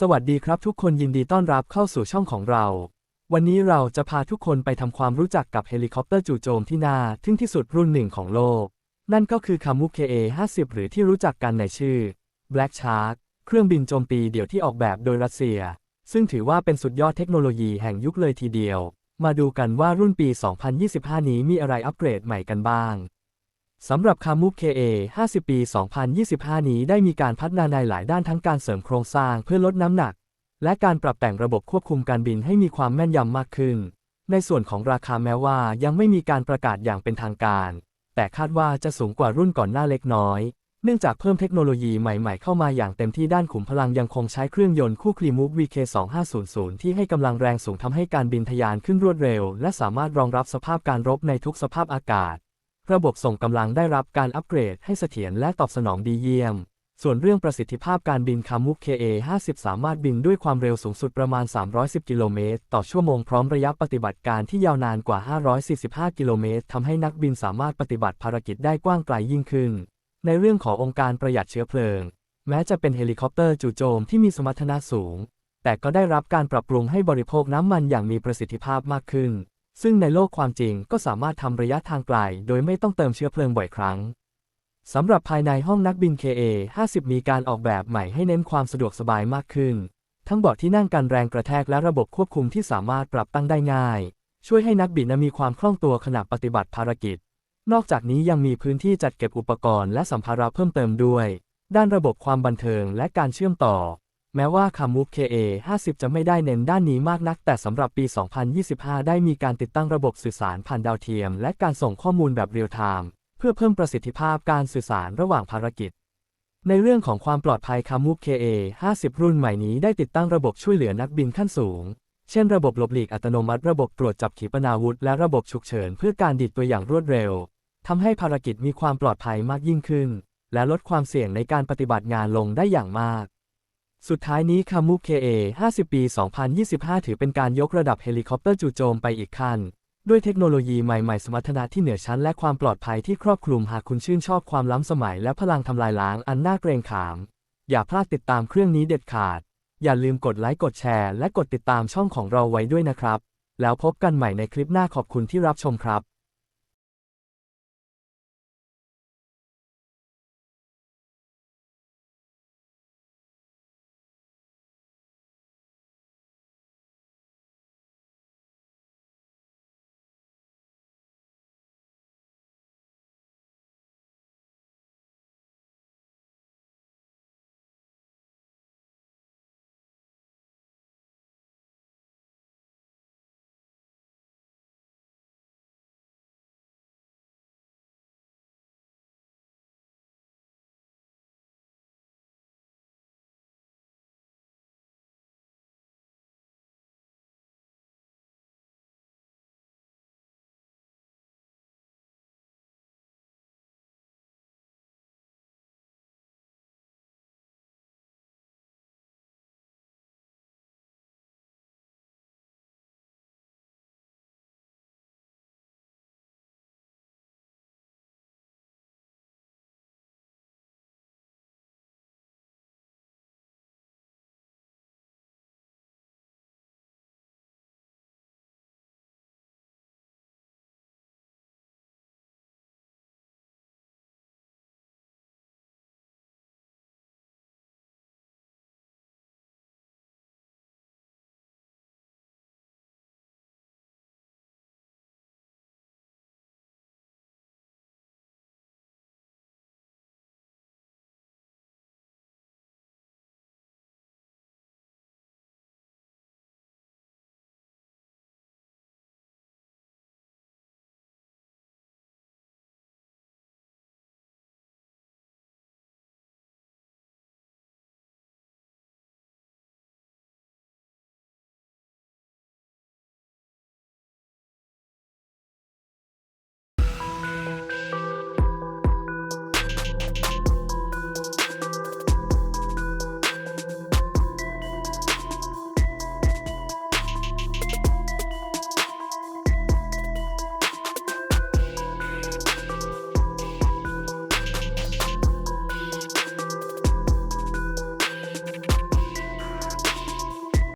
สวัสดีครับทุกคนยินดีต้อนรับเข้าสู่ช่องของเรา วันนี้เราจะพาทุกคนไปทำความรู้จักกับเฮลิคอปเตอร์จู่โจมที่น่าทึ่งที่สุดรุ่นหนึ่งของโลก นั่นก็คือคามุ KA-50 หรือที่รู้จักกันในชื่อ Black Shark เครื่องบินโจมตีเดี่ยวที่ออกแบบโดยรัสเซีย ซึ่งถือว่าเป็นสุดยอดเทคโนโลยีแห่งยุคเลยทีเดียว มาดูกันว่ารุ่นปี 2025 นี้มีอะไรอัปเกรดใหม่กันบ้าง สำหรับคามุ KA 50 ปี 2025 นี้ได้มีการพัฒนาในหลายด้านทั้งการเสริมโครงสร้างเพื่อลดน้ำหนัก และการปรับแต่งระบบควบคุมการบินให้มีความแม่นยำมากขึ้น ในส่วนของราคาแม้ว่ายังไม่มีการประกาศอย่างเป็นทางการ แต่คาดว่าจะสูงกว่ารุ่นก่อนหน้าเล็กน้อย เนื่องจากเพิ่มเทคโนโลยีใหม่ๆเข้ามาอย่างเต็มที่ด้านขุมพลังยังคงใช้เครื่องยนต์คู่คลีมูฟ VK2500 ที่ให้กำลังแรงสูงทำให้การบินทะยานขึ้นรวดเร็ว และสามารถรองรับสภาพการรบในทุกสภาพอากาศ ระบบส่งกำลังได้รับการอัปเกรดให้เสถียรและตอบสนองดีเยี่ยม ส่วนเรื่องประสิทธิภาพการบินคามุก KA50 สามารถบินด้วยความเร็วสูงสุดประมาณ 310 กิโลเมตรต่อชั่วโมงพร้อมระยะปฏิบัติการที่ยาวนานกว่า 545 กิโลเมตรทำให้นักบินสามารถปฏิบัติภารกิจได้กว้างไกลยิ่งขึ้น ในเรื่องขององค์การประหยัดเชื้อเพลิง แม้จะเป็นเฮลิคอปเตอร์จู่โจมที่มีสมรรถนะสูง แต่ก็ได้รับการปรับปรุงให้บริโภคน้ำมันอย่างมีประสิทธิภาพมากขึ้น ซึ่งในโลกความจริงก็สามารถทำระยะทางไกลโดยไม่ต้องเติมเชื้อเพลิงบ่อยครั้งสำหรับภายในห้องนักบิน KA 50 มีการออกแบบใหม่ให้เน้นความสะดวกสบายมากขึ้น ทั้งเบาะที่นั่งกันแรงกระแทกและระบบควบคุมที่สามารถปรับตั้งได้ง่าย ช่วยให้นักบินมีความคล่องตัวขณะปฏิบัติภารกิจ นอกจากนี้ยังมีพื้นที่จัดเก็บอุปกรณ์และสัมภาระเพิ่มเติมด้วย ด้านระบบความบันเทิงและการเชื่อมต่อ แม้ว่าคามุก KA 50จะไม่ได้เน้นด้านนี้มากนัก แต่สำหรับปี 2025 ได้มีการติดตั้งระบบสื่อสารผ่านดาวเทียม และการส่งข้อมูลแบบเรียลไทม์เพื่อเพิ่มประสิทธิภาพการสื่อสารระหว่างภารกิจ ในเรื่องของความปลอดภัยคามุก KA 50 รุ่นใหม่นี้ได้ติดตั้งระบบช่วยเหลือนักบินขั้นสูง เช่นระบบหลบหลีกอัตโนมัติระบบตรวจจับขีปนาวุธ และระบบฉุกเฉินเพื่อการดิดตัวอย่างรวดเร็วทำให้ภารกิจมีความปลอดภัยมากยิ่งขึ้น และลดความเสี่ยงในการปฏิบัติงานลงได้อย่างมาก สุดท้ายนี้คามุ KA 50 ปี 2025 ถือเป็นการยกระดับเฮลิคอปเตอร์จู่โจมไปอีกขั้น ด้วยเทคโนโลยีใหม่ๆ สมรรถนะที่เหนือชั้นและความปลอดภัยที่ครอบคลุมหากคุณชื่นชอบความล้ำสมัยและพลังทำลายล้างอันน่าเกรงขาม อย่าพลาดติดตามเครื่องนี้เด็ดขาด อย่าลืมกดไลค์กดแชร์และกดติดตามช่องของเราไว้ด้วยนะครับ แล้วพบกันใหม่ในคลิปหน้าขอบคุณที่รับชมครับ